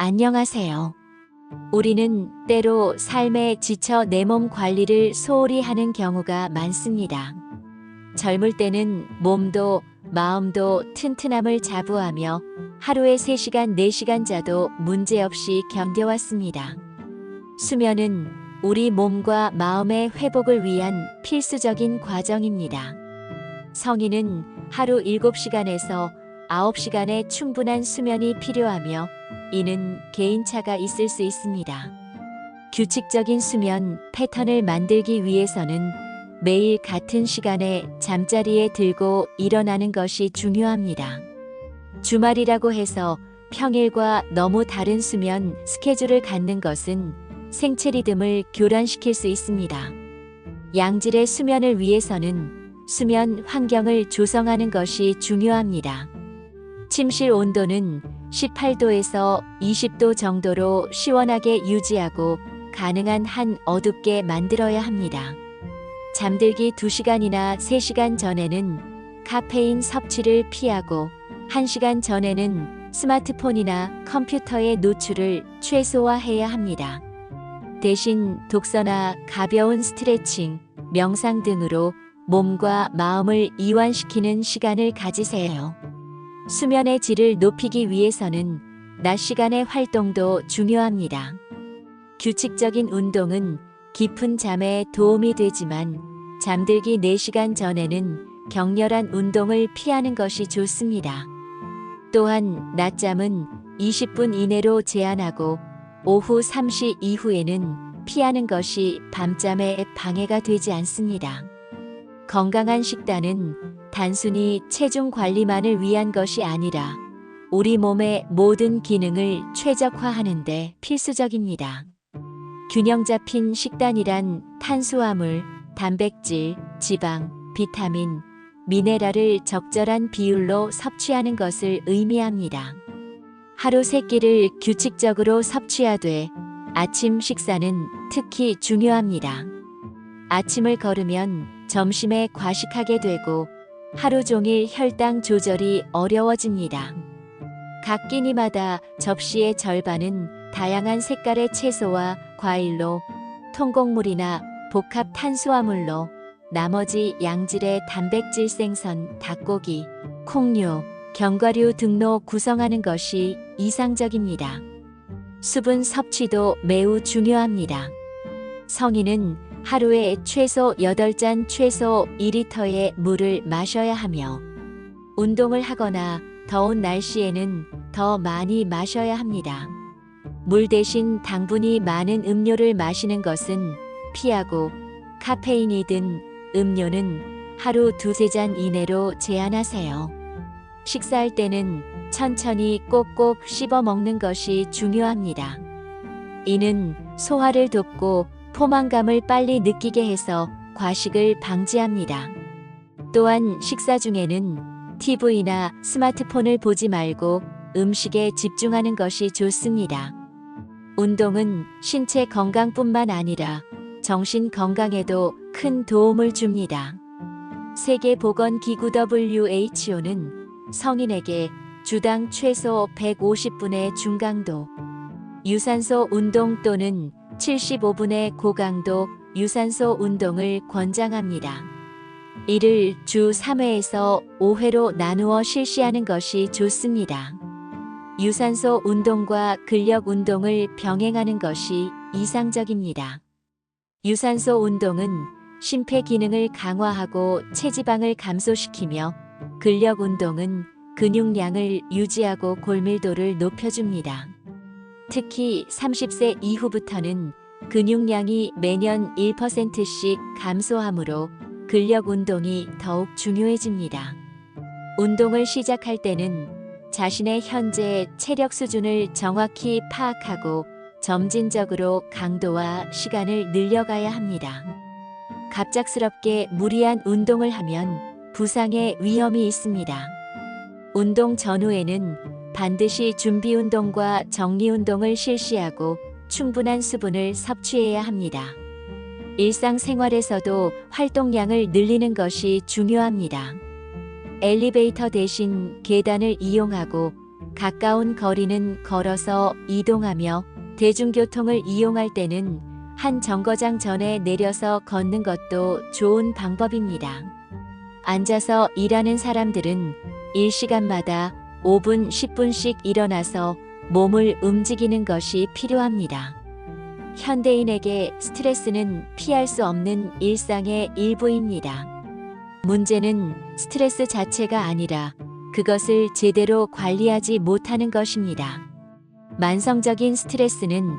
안녕하세요. 우리는 때로 삶에 지쳐 내 몸 관리를 소홀히 하는 경우가 많습니다. 젊을 때는 몸도 마음도 튼튼함을 자부하며 하루에 3시간, 4시간 자도 문제없이 견뎌왔습니다. 수면은 우리 몸과 마음의 회복을 위한 필수적인 과정입니다. 성인은 하루 7시간에서 9시간의 충분한 수면이 필요하며 이는 개인차가 있을 수 있습니다. 규칙적인 수면 패턴을 만들기 위해서는 매일 같은 시간에 잠자리에 들고 일어나는 것이 중요합니다. 주말이라고 해서 평일과 너무 다른 수면 스케줄을 갖는 것은 생체 리듬을 교란시킬 수 있습니다. 양질의 수면을 위해서는 수면 환경을 조성하는 것이 중요합니다. 침실 온도는 18도에서 20도 정도로 시원하게 유지하고 가능한 한 어둡게 만들어야 합니다. 잠들기 2시간이나 3시간 전에는 카페인 섭취를 피하고 1시간 전에는 스마트폰이나 컴퓨터의 노출을 최소화해야 합니다. 대신 독서나 가벼운 스트레칭, 명상 등으로 몸과 마음을 이완시키는 시간을 가지세요. 수면의 질을 높이기 위해서는 낮 시간의 활동도 중요합니다. 규칙적인 운동은 깊은 잠에 도움이 되지만 잠들기 4시간 전에는 격렬한 운동을 피하는 것이 좋습니다. 또한 낮잠은 20분 이내로 제한하고 오후 3시 이후에는 피하는 것이 밤잠에 방해가 되지 않습니다. 건강한 식단은 단순히 체중 관리만을 위한 것이 아니라 우리 몸의 모든 기능을 최적화하는 데 필수적입니다. 균형 잡힌 식단이란 탄수화물, 단백질, 지방, 비타민, 미네랄을 적절한 비율로 섭취하는 것을 의미합니다. 하루 세 끼를 규칙적으로 섭취하되 아침 식사는 특히 중요합니다. 아침을 거르면 점심에 과식하게 되고 하루 종일 혈당 조절이 어려워집니다. 각 끼니마다 접시의 절반은 다양한 색깔의 채소와 과일로 통곡물이나 복합 탄수화물로 나머지 양질의 단백질 생선, 닭고기, 콩류, 견과류 등로 구성하는 것이 이상적입니다. 수분 섭취도 매우 중요합니다. 성인은 하루에 최소 8잔 최소 2리터의 물을 마셔야 하며 운동을 하거나 더운 날씨에는 더 많이 마셔야 합니다. 물 대신 당분이 많은 음료를 마시는 것은 피하고 카페인이 든 음료는 하루 두세 잔 이내로 제한하세요. 식사할 때는 천천히 꼭꼭 씹어 먹는 것이 중요합니다. 이는 소화를 돕고 포만감을 빨리 느끼게 해서 과식을 방지합니다. 또한 식사 중에는 TV나 스마트폰을 보지 말고 음식에 집중하는 것이 좋습니다. 운동은 신체 건강뿐만 아니라 정신 건강에도 큰 도움을 줍니다. 세계보건기구 WHO는 성인에게 주당 최소 150분의 중강도 유산소 운동 또는 75분의 고강도 유산소 운동을 권장합니다. 이를 주 3회에서 5회로 나누어 실시하는 것이 좋습니다. 유산소 운동과 근력 운동을 병행하는 것이 이상적입니다. 유산소 운동은 심폐 기능을 강화하고 체지방을 감소시키며 근력 운동은 근육량을 유지하고 골밀도를 높여줍니다. 특히 30세 이후부터는 근육량이 매년 1%씩 감소하므로 근력 운동이 더욱 중요해집니다. 운동을 시작할 때는 자신의 현재 체력 수준을 정확히 파악하고 점진적으로 강도와 시간을 늘려가야 합니다. 갑작스럽게 무리한 운동을 하면 부상의 위험이 있습니다. 운동 전후에는 반드시 준비 운동과 정리 운동을 실시하고 충분한 수분을 섭취해야 합니다. 일상생활에서도 활동량을 늘리는 것이 중요합니다. 엘리베이터 대신 계단을 이용하고 가까운 거리는 걸어서 이동하며 대중교통을 이용할 때는 한 정거장 전에 내려서 걷는 것도 좋은 방법입니다. 앉아서 일하는 사람들은 일시간마다 5분, 10분씩 일어나서 몸을 움직이는 것이 필요합니다. 현대인에게 스트레스는 피할 수 없는 일상의 일부입니다. 문제는 스트레스 자체가 아니라 그것을 제대로 관리하지 못하는 것입니다. 만성적인 스트레스는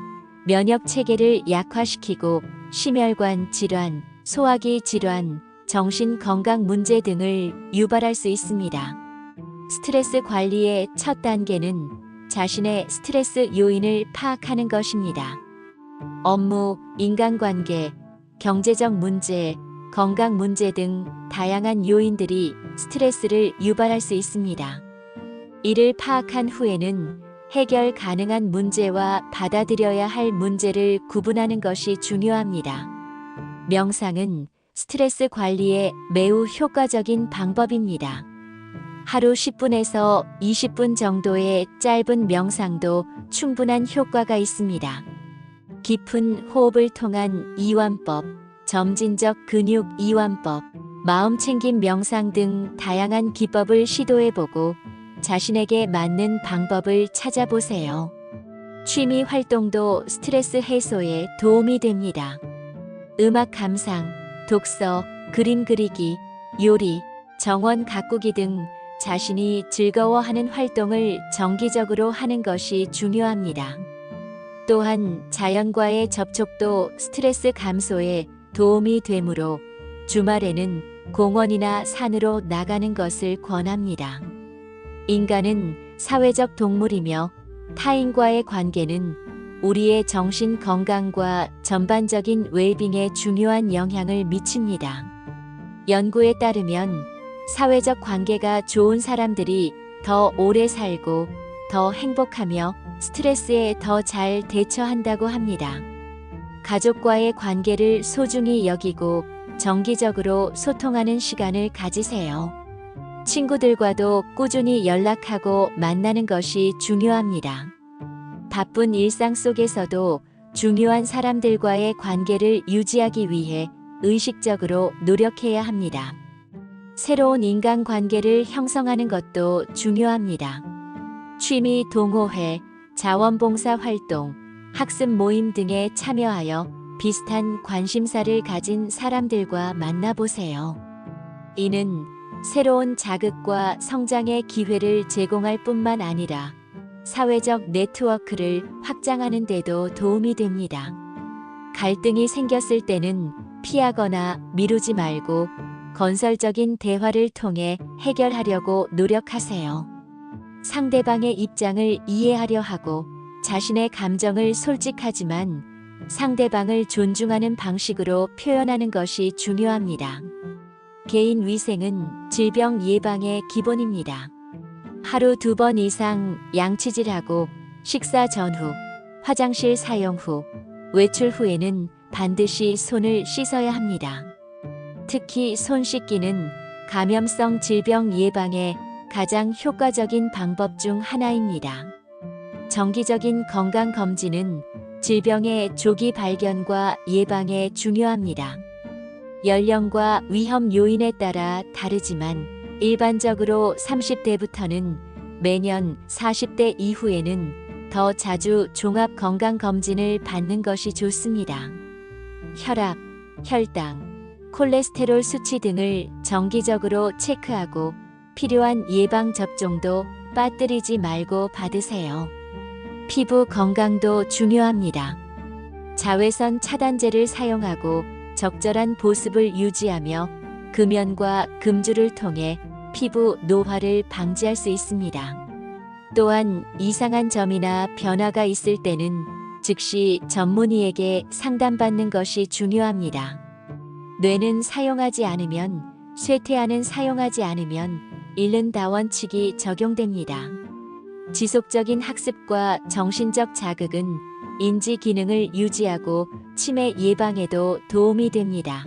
면역 체계를 약화시키고 심혈관 질환, 소화기 질환, 정신 건강 문제 등을 유발할 수 있습니다. 스트레스 관리의 첫 단계는 자신의 스트레스 요인을 파악하는 것입니다. 업무, 인간관계, 경제적 문제, 건강 문제 등 다양한 요인들이 스트레스를 유발할 수 있습니다. 이를 파악한 후에는 해결 가능한 문제와 받아들여야 할 문제를 구분하는 것이 중요합니다. 명상은 스트레스 관리에 매우 효과적인 방법입니다. 하루 10분에서 20분 정도의 짧은 명상도 충분한 효과가 있습니다. 깊은 호흡을 통한 이완법, 점진적 근육 이완법, 마음 챙김 명상 등 다양한 기법을 시도해보고 자신에게 맞는 방법을 찾아보세요. 취미 활동도 스트레스 해소에 도움이 됩니다. 음악 감상, 독서, 그림 그리기, 요리, 정원 가꾸기 등 자신이 즐거워하는 활동을 정기적으로 하는 것이 중요합니다. 또한 자연과의 접촉도 스트레스 감소에 도움이 되므로 주말에는 공원이나 산으로 나가는 것을 권합니다. 인간은 사회적 동물이며 타인과의 관계는 우리의 정신 건강과 전반적인 웰빙에 중요한 영향을 미칩니다. 연구에 따르면 사회적 관계가 좋은 사람들이 더 오래 살고 더 행복하며 스트레스에 더 잘 대처한다고 합니다. 가족과의 관계를 소중히 여기고 정기적으로 소통하는 시간을 가지세요. 친구들과도 꾸준히 연락하고 만나는 것이 중요합니다. 바쁜 일상 속에서도 중요한 사람들과의 관계를 유지하기 위해 의식적으로 노력해야 합니다. 새로운 인간 관계를 형성하는 것도 중요합니다. 취미 동호회, 자원봉사 활동, 학습 모임 등에 참여하여 비슷한 관심사를 가진 사람들과 만나보세요. 이는 새로운 자극과 성장의 기회를 제공할 뿐만 아니라 사회적 네트워크를 확장하는 데도 도움이 됩니다. 갈등이 생겼을 때는 피하거나 미루지 말고 건설적인 대화를 통해 해결하려고 노력하세요. 상대방의 입장을 이해하려 하고 자신의 감정을 솔직하지만 상대방을 존중하는 방식으로 표현하는 것이 중요합니다. 개인 위생은 질병 예방의 기본입니다. 하루 두 번 이상 양치질하고 식사 전후, 화장실 사용 후, 외출 후에는 반드시 손을 씻어야 합니다. 특히 손 씻기는 감염성 질병 예방에 가장 효과적인 방법 중 하나입니다. 정기적인 건강 검진은 질병의 조기 발견과 예방에 중요합니다. 연령과 위험 요인에 따라 다르지만 일반적으로 30대부터는 매년 40대 이후에는 더 자주 종합 건강 검진을 받는 것이 좋습니다. 혈압, 혈당, 콜레스테롤 수치 등을 정기적으로 체크하고 필요한 예방 접종도 빠뜨리지 말고 받으세요. 피부 건강도 중요합니다. 자외선 차단제를 사용하고 적절한 보습을 유지하며 금연과 금주를 통해 피부 노화를 방지할 수 있습니다. 또한 이상한 점이나 변화가 있을 때는 즉시 전문의에게 상담받는 것이 중요합니다. 뇌는 사용하지 않으면 쇠퇴하는 사용하지 않으면 잃는다 원칙이 적용됩니다. 지속적인 학습과 정신적 자극은 인지 기능을 유지하고 치매 예방에도 도움이 됩니다.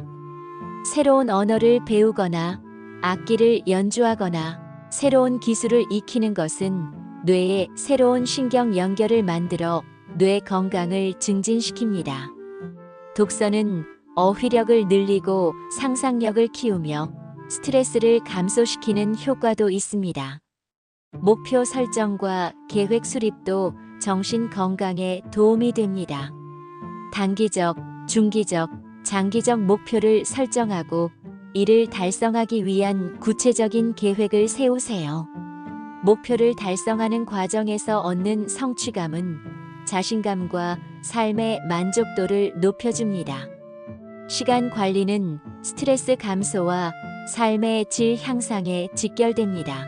새로운 언어를 배우거나 악기를 연주하거나 새로운 기술을 익히는 것은 뇌에 새로운 신경 연결을 만들어 뇌 건강을 증진시킵니다. 독서는 어휘력을 늘리고 상상력을 키우며 스트레스를 감소시키는 효과도 있습니다. 목표 설정과 계획 수립도 정신 건강에 도움이 됩니다. 단기적, 중기적, 장기적 목표를 설정하고 이를 달성하기 위한 구체적인 계획을 세우세요. 목표를 달성하는 과정에서 얻는 성취감은 자신감과 삶의 만족도를 높여줍니다. 시간 관리는 스트레스 감소와 삶의 질 향상에 직결됩니다.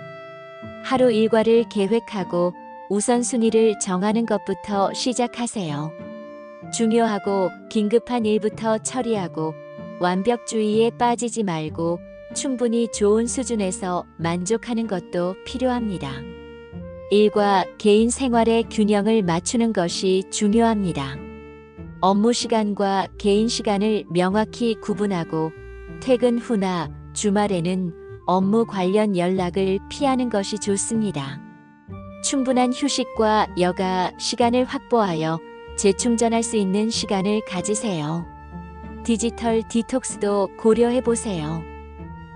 하루 일과를 계획하고 우선순위를 정하는 것부터 시작하세요. 중요하고 긴급한 일부터 처리하고 완벽주의에 빠지지 말고 충분히 좋은 수준에서 만족하는 것도 필요합니다. 일과 개인 생활의 균형을 맞추는 것이 중요합니다. 업무 시간과 개인 시간을 명확히 구분하고 퇴근 후나 주말에는 업무 관련 연락을 피하는 것이 좋습니다. 충분한 휴식과 여가 시간을 확보하여 재충전할 수 있는 시간을 가지세요. 디지털 디톡스도 고려해 보세요.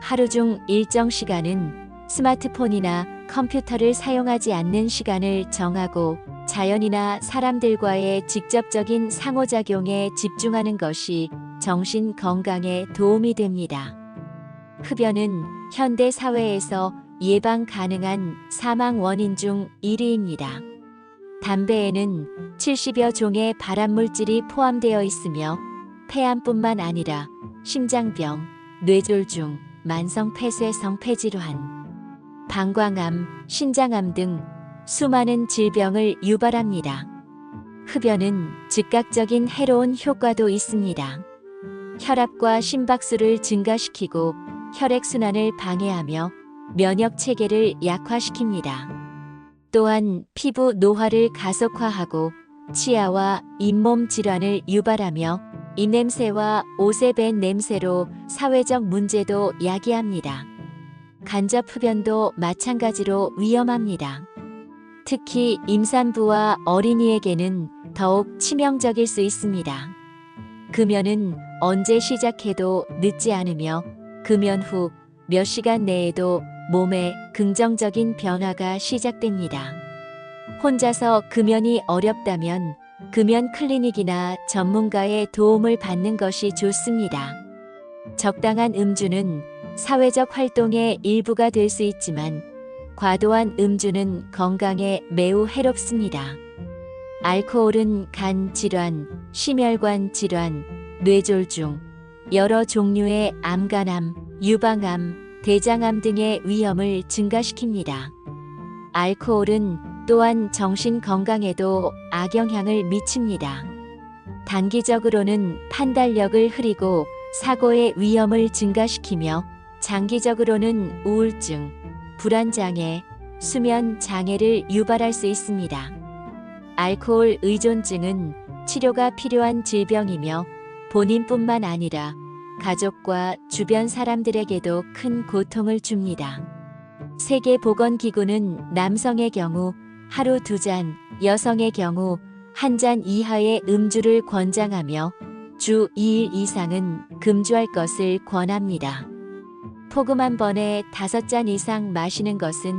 하루 중 일정 시간은 스마트폰이나 컴퓨터를 사용하지 않는 시간을 정하고 자연이나 사람들과의 직접적인 상호작용에 집중하는 것이 정신 건강에 도움이 됩니다. 흡연은 현대 사회에서 예방 가능한 사망 원인 중 1위입니다. 담배에는 70여 종의 발암물질이 포함되어 있으며 폐암뿐만 아니라 심장병, 뇌졸중, 만성 폐쇄성 폐질환, 방광암, 신장암 등 수많은 질병을 유발합니다. 흡연은 즉각적인 해로운 효과도 있습니다. 혈압과 심박수를 증가시키고 혈액순환을 방해하며 면역 체계를 약화시킵니다. 또한 피부 노화를 가속화하고 치아와 잇몸 질환을 유발하며 입냄새와 옷에 밴 냄새로 사회적 문제도 야기합니다. 간접 흡연도 마찬가지로 위험합니다. 특히 임산부와 어린이에게는 더욱 치명적일 수 있습니다. 금연은 언제 시작해도 늦지 않으며 금연 후 몇 시간 내에도 몸에 긍정적인 변화가 시작됩니다. 혼자서 금연이 어렵다면 금연 클리닉이나 전문가의 도움을 받는 것이 좋습니다. 적당한 음주는 사회적 활동의 일부가 될 수 있지만 과도한 음주는 건강에 매우 해롭습니다. 알코올은 간 질환, 심혈관 질환, 뇌졸중, 여러 종류의 암간암, 유방암, 대장암 등의 위험을 증가시킵니다. 알코올은 또한 정신 건강에도 악영향을 미칩니다. 단기적으로는 판단력을 흐리고 사고의 위험을 증가시키며 장기적으로는 우울증, 불안장애, 수면 장애를 유발할 수 있습니다. 알코올 의존증은 치료가 필요한 질병이며 본인뿐만 아니라 가족과 주변 사람들에게도 큰 고통을 줍니다. 세계보건기구는 남성의 경우 하루 두 잔, 여성의 경우 한 잔 이하의 음주를 권장하며 주 2일 이상은 금주할 것을 권합니다. 폭음 한 번에 다섯 잔 이상 마시는 것은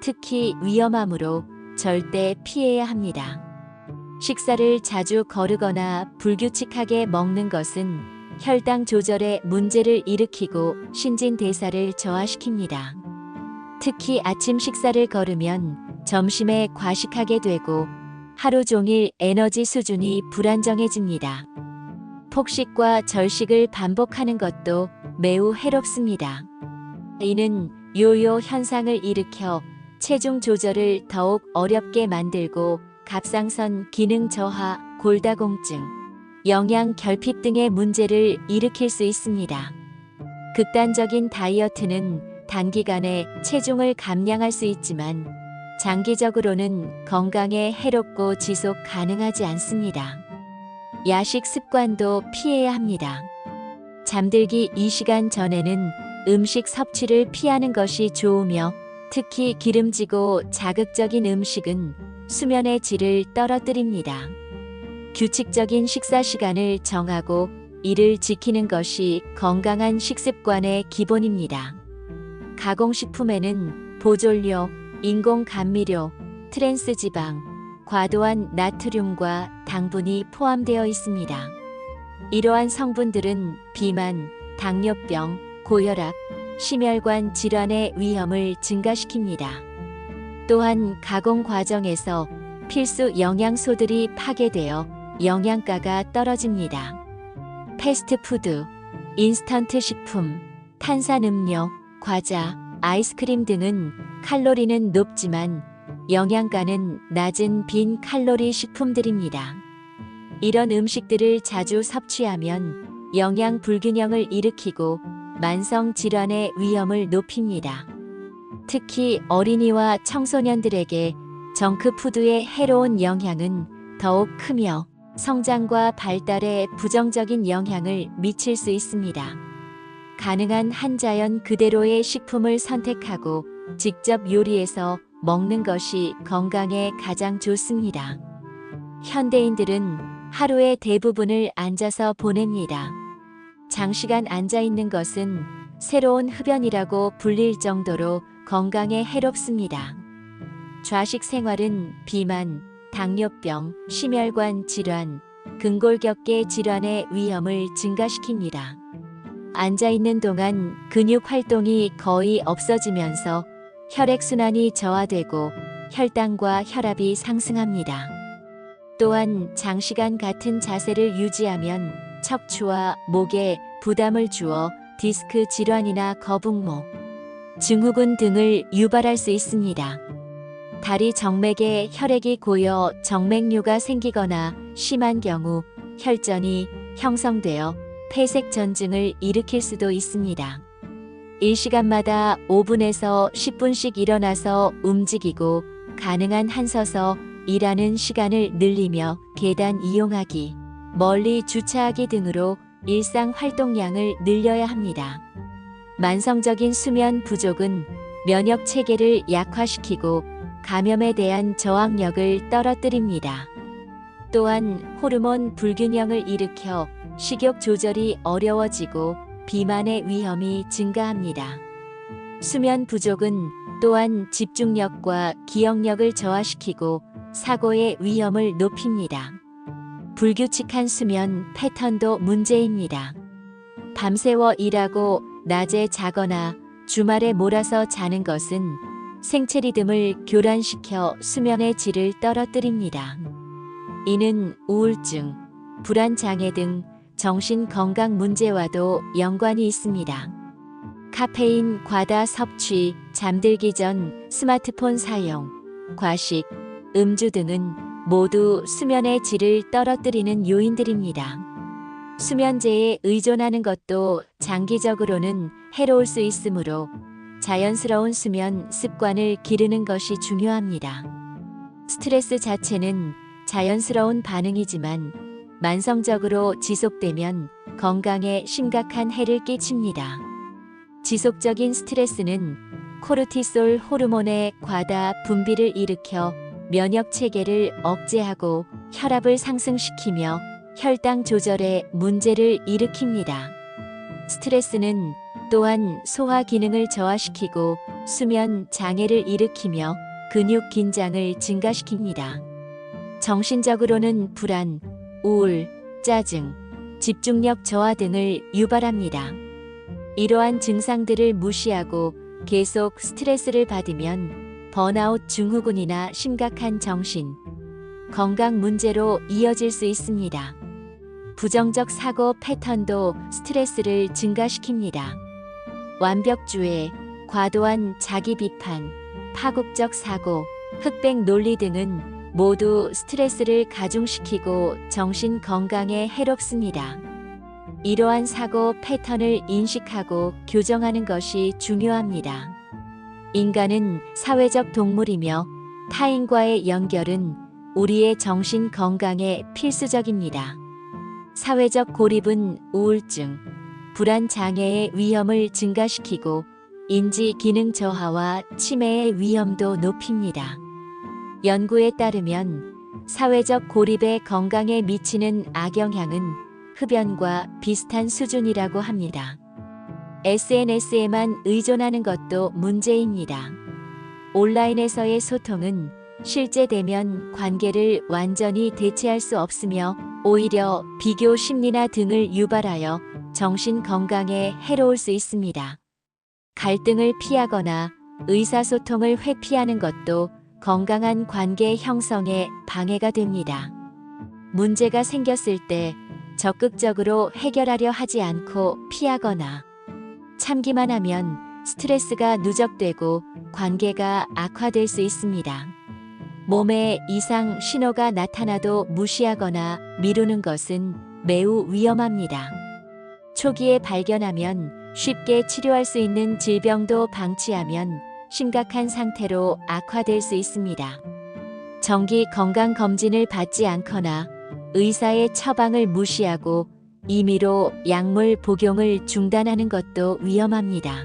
특히 위험하므로 절대 피해야 합니다. 식사를 자주 거르거나 불규칙하게 먹는 것은 혈당 조절에 문제를 일으키고 신진대사를 저하시킵니다. 특히 아침 식사를 거르면 점심에 과식하게 되고 하루 종일 에너지 수준이 불안정해집니다. 폭식과 절식을 반복하는 것도 매우 해롭습니다. 이는 요요 현상을 일으켜 체중 조절을 더욱 어렵게 만들고 갑상선 기능 저하, 골다공증, 영양 결핍 등의 문제를 일으킬 수 있습니다. 극단적인 다이어트는 단기간에 체중을 감량할 수 있지만 장기적으로는 건강에 해롭고 지속 가능하지 않습니다. 야식 습관도 피해야 합니다. 잠들기 2시간 전에는 음식 섭취를 피하는 것이 좋으며 특히 기름지고 자극적인 음식은 수면의 질을 떨어뜨립니다. 규칙적인 식사 시간을 정하고 이를 지키는 것이 건강한 식습관의 기본입니다. 가공식품에는 보존료, 인공 감미료, 트랜스 지방, 과도한 나트륨과 당분이 포함되어 있습니다. 이러한 성분들은 비만, 당뇨병, 고혈압, 심혈관 질환의 위험을 증가시킵니다. 또한 가공 과정에서 필수 영양소들이 파괴되어 영양가가 떨어집니다. 패스트푸드, 인스턴트 식품, 탄산음료, 과자, 아이스크림 등은 칼로리는 높지만 영양가는 낮은 빈 칼로리 식품들입니다. 이런 음식들을 자주 섭취하면 영양 불균형을 일으키고 만성 질환의 위험을 높입니다. 특히 어린이와 청소년들에게 정크푸드의 해로운 영향은 더욱 크며 성장과 발달에 부정적인 영향을 미칠 수 있습니다. 가능한 한자연 그대로의 식품을 선택하고 직접 요리해서 먹는 것이 건강에 가장 좋습니다. 현대인들은 하루의 대부분을 앉아서 보냅니다. 장시간 앉아 있는 것은 새로운 흡연이라고 불릴 정도로 건강에 해롭습니다. 좌식 생활은 비만, 당뇨병, 심혈관 질환, 근골격계 질환의 위험을 증가시킵니다. 앉아 있는 동안 근육 활동이 거의 없어지면서 혈액순환이 저하되고 혈당과 혈압이 상승합니다. 또한 장시간 같은 자세를 유지하면 척추와 목에 부담을 주어 디스크 질환이나 거북목, 증후군 등을 유발할 수 있습니다. 다리 정맥에 혈액이 고여 정맥류가 생기거나 심한 경우 혈전이 형성되어 폐색 전증을 일으킬 수도 있습니다. 일시간마다 5분에서 10분씩 일어나서 움직이고 가능한 한 서서 일하는 시간을 늘리며 계단 이용하기, 멀리 주차하기 등으로 일상 활동량을 늘려야 합니다. 만성적인 수면 부족은 면역 체계를 약화시키고 감염에 대한 저항력을 떨어뜨립니다. 또한 호르몬 불균형을 일으켜 식욕 조절이 어려워지고 비만의 위험이 증가합니다. 수면 부족은 또한 집중력과 기억력을 저하시키고 사고의 위험을 높입니다. 불규칙한 수면 패턴도 문제입니다. 밤새워 일하고 낮에 자거나 주말에 몰아서 자는 것은 생체 리듬을 교란시켜 수면의 질을 떨어뜨립니다. 이는 우울증, 불안장애 등 정신 건강 문제와도 연관이 있습니다. 카페인 과다 섭취, 잠들기 전 스마트폰 사용, 과식, 음주 등은 모두 수면의 질을 떨어뜨리는 요인들입니다. 수면제에 의존하는 것도 장기적으로는 해로울 수 있으므로 자연스러운 수면 습관을 기르는 것이 중요합니다. 스트레스 자체는 자연스러운 반응이지만 만성적으로 지속되면 건강에 심각한 해를 끼칩니다. 지속적인 스트레스는 코르티솔 호르몬의 과다 분비를 일으켜 면역 체계를 억제하고 혈압을 상승시키며 혈당 조절에 문제를 일으킵니다. 스트레스는 또한 소화 기능을 저하시키고 수면 장애를 일으키며 근육 긴장을 증가시킵니다. 정신적으로는 불안, 우울, 짜증, 집중력 저하 등을 유발합니다. 이러한 증상들을 무시하고 계속 스트레스를 받으면 번아웃 증후군이나 심각한 정신, 건강 문제로 이어질 수 있습니다. 부정적 사고 패턴도 스트레스를 증가시킵니다. 완벽주의, 과도한 자기 비판, 파국적 사고, 흑백 논리 등은 모두 스트레스를 가중시키고 정신 건강에 해롭습니다. 이러한 사고 패턴을 인식하고 교정하는 것이 중요합니다. 인간은 사회적 동물이며 타인과의 연결은 우리의 정신 건강에 필수적입니다. 사회적 고립은 우울증, 불안 장애의 위험을 증가시키고 인지 기능 저하와 치매의 위험도 높입니다. 연구에 따르면 사회적 고립의 건강에 미치는 악영향은 흡연과 비슷한 수준이라고 합니다. SNS에만 의존하는 것도 문제입니다. 온라인에서의 소통은 실제 대면 관계를 완전히 대체할 수 없으며 오히려 비교 심리나 등을 유발하여 정신 건강에 해로울 수 있습니다. 갈등을 피하거나 의사소통을 회피하는 것도 건강한 관계 형성에 방해가 됩니다. 문제가 생겼을 때 적극적으로 해결하려 하지 않고 피하거나 참기만 하면 스트레스가 누적되고 관계가 악화될 수 있습니다. 몸에 이상 신호가 나타나도 무시하거나 미루는 것은 매우 위험합니다. 초기에 발견하면 쉽게 치료할 수 있는 질병도 방치하면 심각한 상태로 악화될 수 있습니다. 정기 건강 검진을 받지 않거나 의사의 처방을 무시하고 임의로 약물 복용을 중단하는 것도 위험합니다.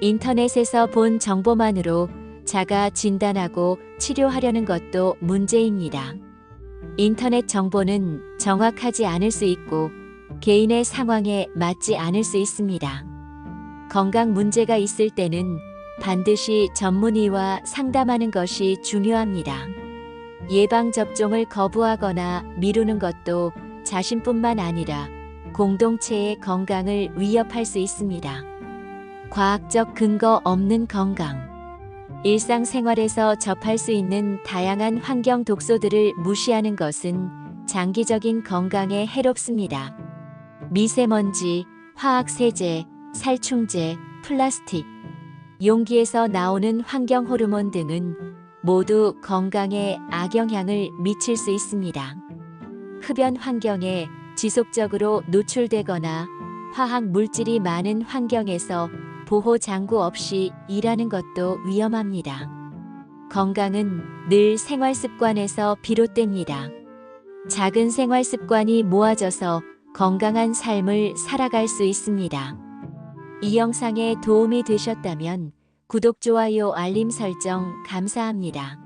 인터넷에서 본 정보만으로 자가 진단하고 치료하려는 것도 문제입니다. 인터넷 정보는 정확하지 않을 수 있고 개인의 상황에 맞지 않을 수 있습니다. 건강 문제가 있을 때는 반드시 전문의와 상담하는 것이 중요합니다. 예방접종을 거부하거나 미루는 것도 자신뿐만 아니라 공동체의 건강을 위협할 수 있습니다. 과학적 근거 없는 건강. 일상생활에서 접할 수 있는 다양한 환경 독소들을 무시하는 것은 장기적인 건강에 해롭습니다. 미세먼지, 화학세제, 살충제, 플라스틱, 용기에서 나오는 환경 호르몬 등은 모두 건강에 악영향을 미칠 수 있습니다. 흡연 환경에 지속적으로 노출되거나 화학 물질이 많은 환경에서 보호 장구 없이 일하는 것도 위험합니다. 건강은 늘 생활 습관에서 비롯됩니다. 작은 생활 습관이 모아져서 건강한 삶을 살아갈 수 있습니다. 이 영상에 도움이 되셨다면 구독, 좋아요, 알림 설정 감사합니다.